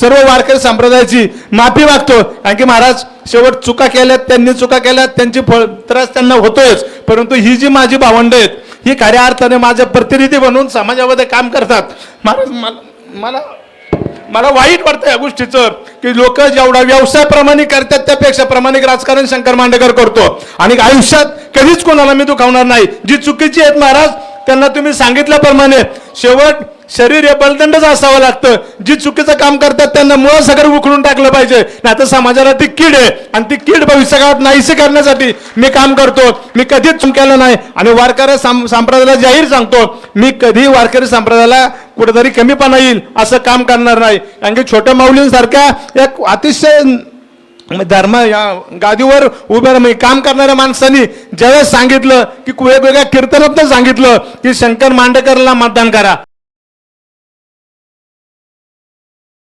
सर्व वारकरी संप्रदायाची माफी मागतो. कारण की महाराज शेवट चुका केल्यात त्यांनी चुका केल्यात त्यांची फळ त्रास त्यांना होतोयच परंतु ही जी माझी भावंड आहेत ही खऱ्या अर्थाने माझ्या प्रतिनिधी बनून समाजामध्ये काम करतात. महाराज मला मला मला वाईट वाटतं या गोष्टीचं की लोक जेवढा व्यवसायाप्रमाणे करतात त्यापेक्षा प्रामाणिक राजकारण शंकर मांडेकर करतो. आणि आयुष्यात कधीच कोणाला मी दुखावणार नाही. जी चुकीची आहेत महाराज त्यांना तुम्ही सांगितल्याप्रमाणे शेवट शरीर हे बलदंडच असावं लागतं. जी चुकीचं काम करतात त्यांना मुळं सगळं उखडून टाकलं पाहिजे. नाही तर समाजाला ती कीड आहे. आणि ती कीड भविष्यकाळात नाहीसे करण्यासाठी मी काम करतो. मी कधीच चूक नाही. आणि वारकरी संप्रदायाला जाहीर सांगतो मी कधी वारकरी संप्रदायाला कुठेतरी कमीपणा येईल असं काम करणार नाही. कारण की छोट्या माऊलींसारख्या एक अतिशय धर्म या गादीवर उभ्या म्हणजे काम करणाऱ्या माणसांनी ज्यावेळेस सांगितलं की वेगवेगळ्या कीर्तनातनं सांगितलं की शंकर मांडेकरला मतदान करा.